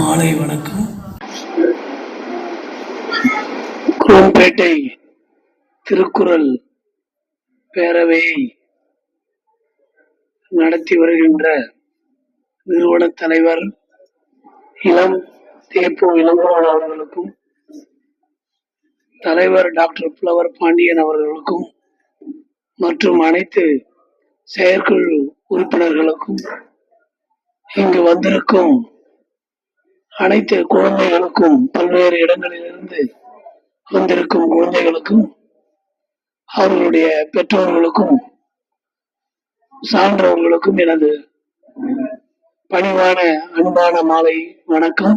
மாலை வணக்கம். குரோம்பேட்டை திருக்குறள் பேரவையை நடத்தி வருகின்ற நிறுவன தலைவர் இளம் தேப்போ இளங்கோவன் அவர்களுக்கும் தலைவர் டாக்டர் புலவர் பாண்டியன் அவர்களுக்கும் மற்றும் அனைத்து செயற்குழு உறுப்பினர்களுக்கும் இங்கு வந்திருக்கும் அனைத்து குழந்தைகளுக்கும் பல்வேறு இடங்களிலிருந்து வந்திருக்கும் குழந்தைகளுக்கும் அவர்களுடைய பெற்றோர்களுக்கும் சான்றவர்களுக்கும் எனது பணிவான அன்பான மாலை வணக்கம்.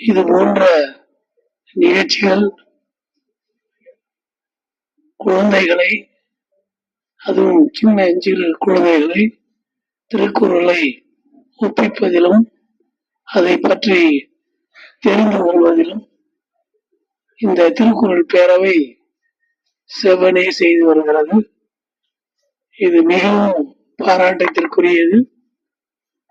இது போன்ற நிகழ்ச்சிகள் குழந்தைகளை அதுவும் சின்ன சிறு குழந்தைகளை திருக்குறளை ஒப்பிப்பதிலும் அதை பற்றி தெரிந்து கொள்வதிலும் இந்த திருக்குறள் பேரவை செவனே செய்து வருகிறது. இது மிகவும் பாராட்டத்திற்குரியது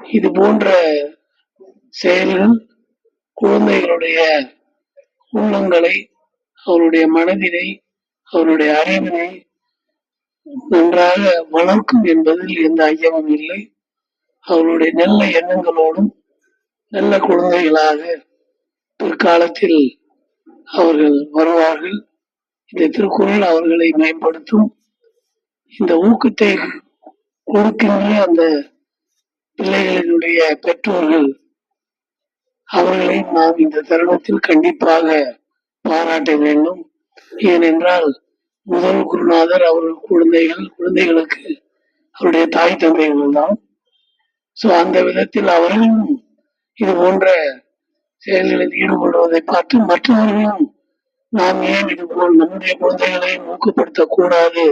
இது போன்ற செயல்கள் குழந்தைகளுடைய உள்ளங்களை அவருடைய மனதினை அவருடைய அறிவினை நன்றாக வளர்க்கும் என்பதில் எந்த ஐயமும் இல்லை. அவருடைய நல்ல எண்ணங்களோடும் நல்ல குழந்தைகளாக பிற்காலத்தில் அவர்கள் வருவார்கள். இந்த திருக்குறள் அவர்களை மேம்படுத்தும். இந்த ஊக்கத்தை கொடுக்கின்ற அந்த பிள்ளைகளினுடைய பெற்றோர்கள் அவர்களை நாம் இந்த தருணத்தில் கண்டிப்பாக பாராட்ட வேண்டும். ஏனென்றால் முதல் குருநாதர் அவர்கள் குழந்தைகள் குழந்தைகளுக்கு அவருடைய தாய் தந்தைகள் தான். ஸோ அந்த விதத்தில் அவர்களும் இது போன்ற செயல்களில் ஈடுபடுவதை பார்த்து மற்றவர்களும் நாம் ஏன் இது போல் நம்முடைய குழந்தைகளை ஊக்கப்படுத்தக்கூடாது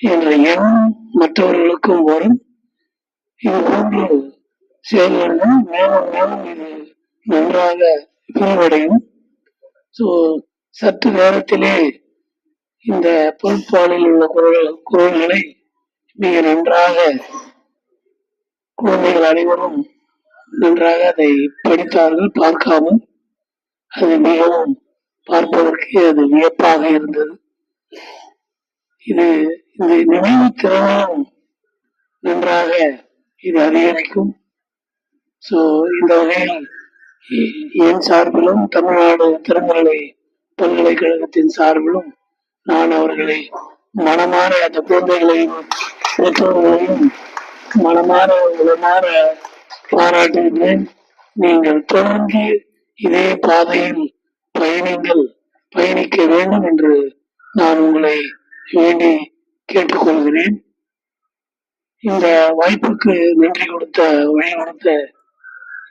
என்ற எண்ணம் மற்றவர்களுக்கும் வரும். இது போன்ற செயல்கள் மேலும் மேலும் இது நன்றாக விரிவடையும். ஸோ சற்று நேரத்திலே இந்த பொறுப்பாளில் உள்ள குரல் குரல்களை மிக நன்றாக குழந்தைகள் அனைவரும் நன்றாக அதை படித்தார்கள் பார்க்காமல் அது மிகவும் பார்ப்பதற்கு அது வியப்பாக இருந்தது. இது இந்த நினைவு திறனும் நன்றாக இது அதிகரிக்கும். சோ இந்த வகையில் என் சார்பிலும் தமிழ்நாடு திறன்களை பல்கலைக்கழகத்தின் சார்பிலும் நான் அவர்களை மனமாற அந்த குழந்தைகளையும் பெற்றோர்களையும் மனமாற உளமாற பாராட்டுகின்றேன் நீங்கள் தொடர்ந்து இதே பாதையில் பயணிங்கள் பயணிக்க வேண்டும் என்று நான் உங்களை வேண்டி கேட்டுக்கொள்கிறேன். இந்த வாய்ப்புக்கு நன்றி கொடுத்த வழி கொடுத்த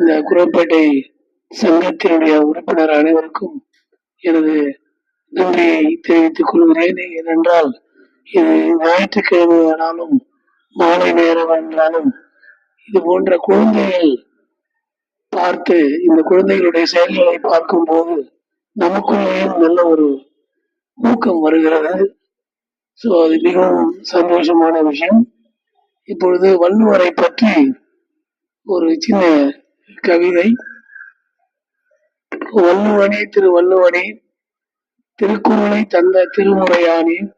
இந்த குரப்பேட்டை சங்கத்தினுடைய உறுப்பினர் அனைவருக்கும் எனது நன்றியை தெரிவித்துக் கொள்கிறேன் ஏனென்றால் இது ஞாயிற்றுக்கிழமைனாலும் மாலை நேரம் என்றாலும் இது போன்ற குழந்தைகள் பார்த்து இந்த குழந்தைகளுடைய செயல்களை பார்க்கும்போது நமக்குள்ளேயும் நல்ல ஒரு ஊக்கம் வருகிறது. ஸோ அது மிகவும் சந்தோஷமான விஷயம். இப்பொழுது வள்ளுவரை பற்றி ஒரு சின்ன கவிதை. வள்ளுவனே திரு வள்ளுவனே திருக்குறளை தந்த திருமுறையானே.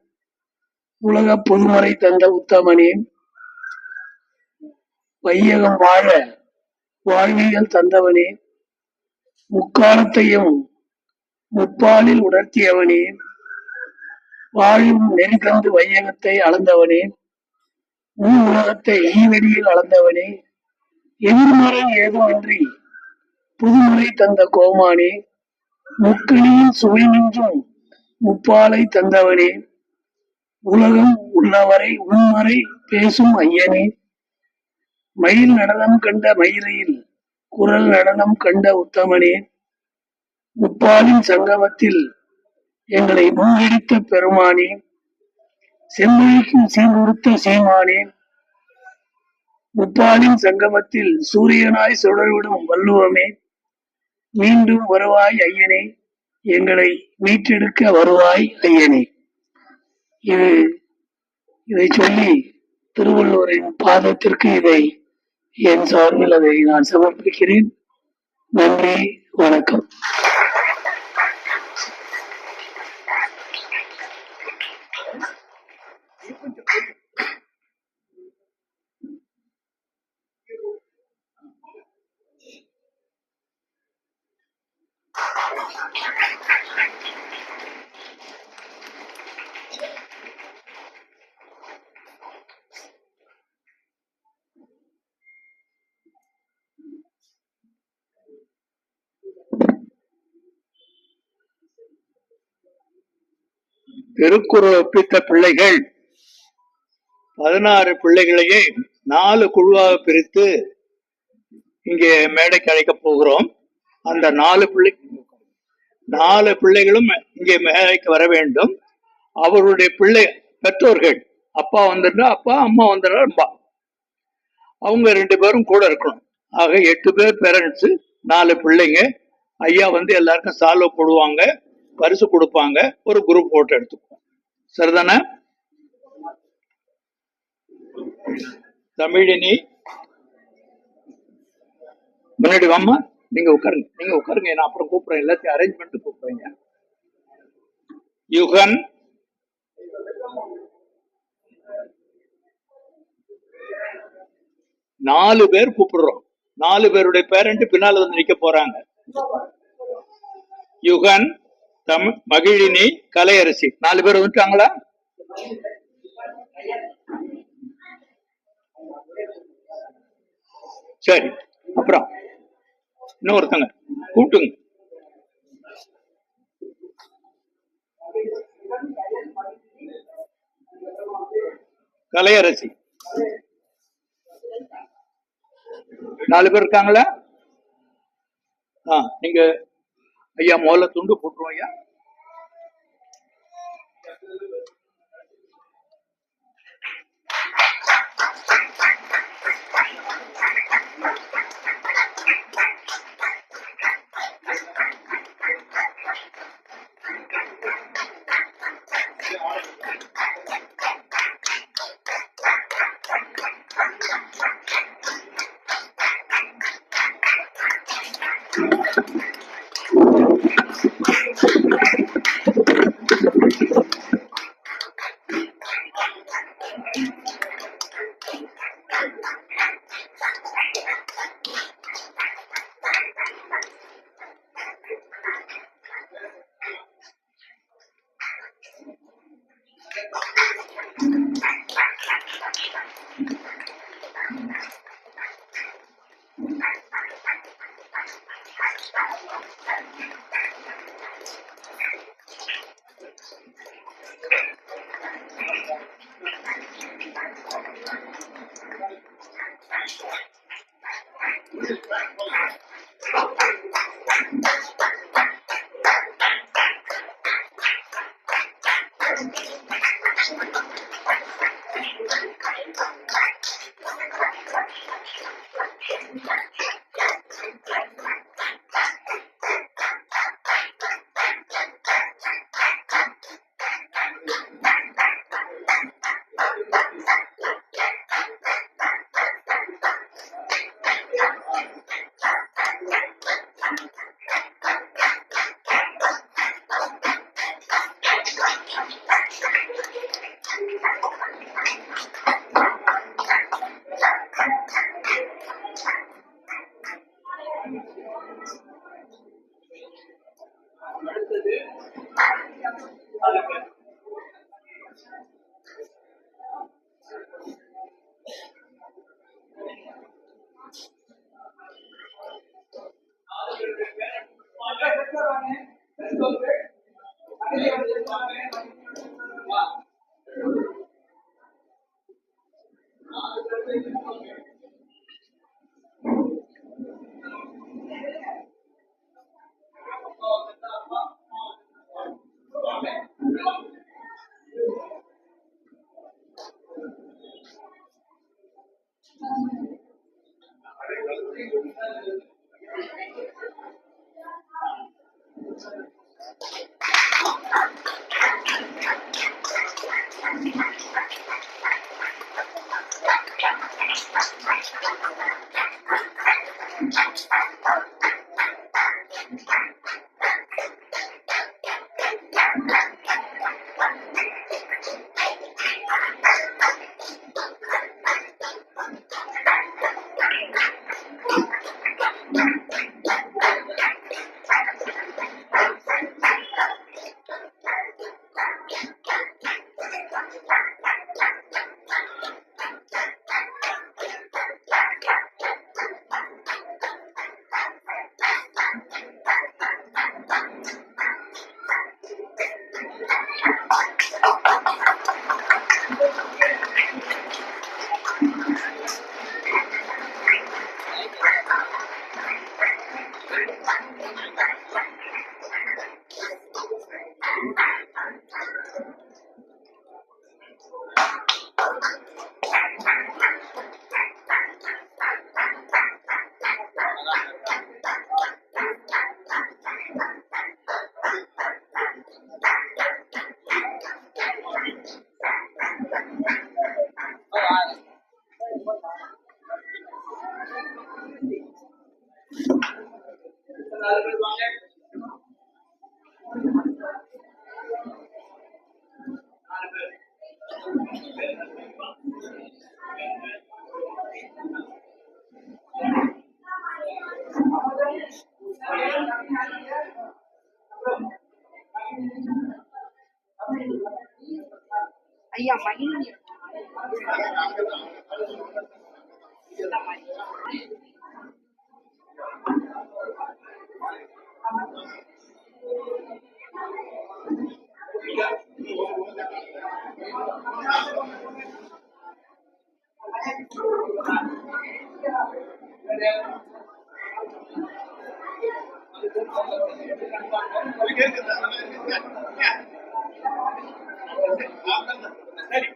உலக பொதுமறை தந்த உத்தமனே. வையகம் வாழ வாழ்வியல் தந்தவனே. முக்காலத்தையும் முப்பாலில் உணர்த்தியவனே. வாழும் நெறி தந்து வையகத்தை அளந்தவனே. ஊ உலகத்தை ஈவெளியில் அளந்தவனே. எதிர்மறை ஏதுமின்றி புதுமுறை தந்த கோமானே. முக்கணியின் சுவை நின்றும் முப்பாலை தந்தவனே. உலகம் உள்ளவரை உண்மறை பேசும் ஐயனே. மயில் நடனம் கண்ட மயிலையில் குரல் நடனம் கண்ட உத்தமனே. முப்பாலின் சங்கமத்தில் எங்களை மூழ்கடித்த பெருமானே. செம்மொழிக்கும் சீர்குறுத்த சீமானே. முப்பாலின் சங்கமத்தில் சூரியனாய் சுடர்விடும் வள்ளுவமே. மீண்டும் வருவாய் ஐயனே. எங்களை மீட்டெடுக்க வருவாய் ஐயனே. இது இதை சொல்லி திருவள்ளுவரின் பாதத்திற்கு இதை என் சார்பில் அதை நான் சமர்ப்பிக்கிறேன். நன்றி வணக்கம். திருக்குறள் ஒப்பித்த பிள்ளைகள் பதினாறு பிள்ளைகளையே நாலு குழுவாக பிரித்து இங்கே மேடைக்கு அழைக்கப் போகிறோம். அந்த நாலு பிள்ளை நாலு பிள்ளைகளும் இங்கே மேடைக்கு வர வேண்டும். அவருடைய பிள்ளை பெற்றோர்கள் அப்பா வந்துட்டா அப்பா அம்மா வந்துடுறா அம்மா. அவங்க ரெண்டு பேரும் கூட இருக்கணும். ஆக எட்டு பேர் பேரண்ட்ஸு நாலு பிள்ளைங்க. ஐயா வந்து எல்லாருக்கும் சால்வ் போடுவாங்க. பரிசு கொடுப்பாங்க. ஒரு குரூப் போட்டோ எடுத்துக்குவோம். சரிதானே? தமிழினி முன்னாடி வாம்மா. நீங்க உட்காருங்க. நீங்க உட்காருங்க. நான் அப்புறம் கூப்பிடுறேன். எல்லாத்தையும் அரேஞ்ச் பண்ணிட்டு யுகன். நாலு பேர் கூப்பிடுறோம். நாலு பேருடைய பேரண்ட் பின்னால் வந்து நிக்க போறாங்க. யுகன். தமிழ் மகிழினி கலையரசி. நாலு பேர் வந்துட்டாங்களா? சரி அப்புறம் இன்னொருத்தங்க கூட்டுங்க. கலையரசி. நாலு பேர் இருக்காங்களா? ஆ நீங்க ஐயா முதல்ல துண்டு போட்டுருவோம் ஐயா. Thank you. Aí a Thank. சரி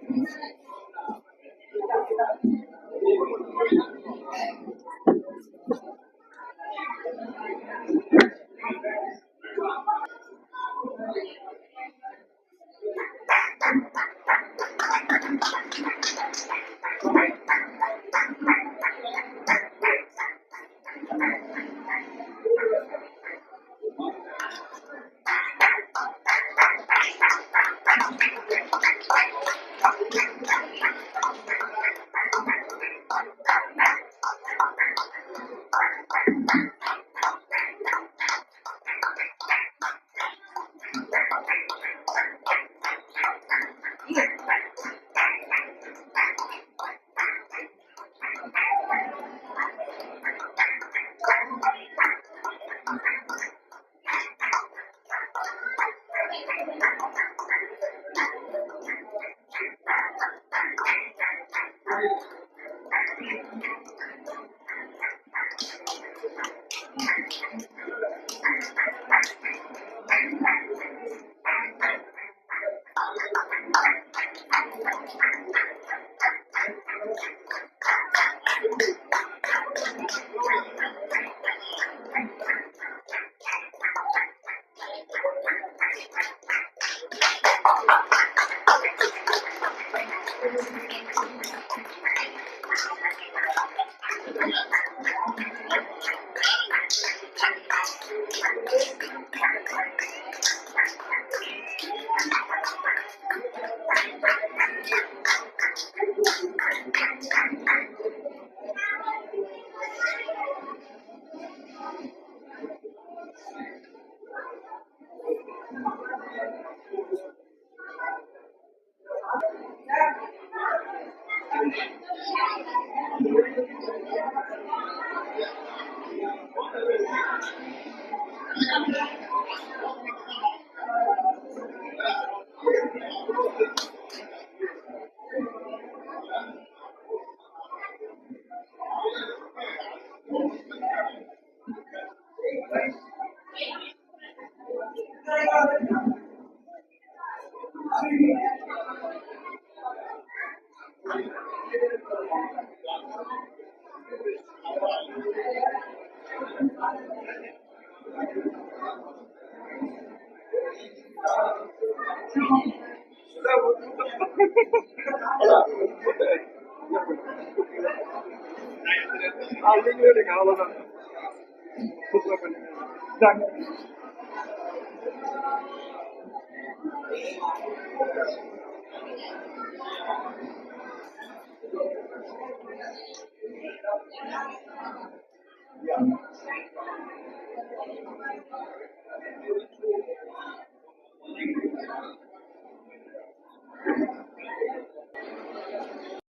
Alleen wil ik halen. Goed Dank je.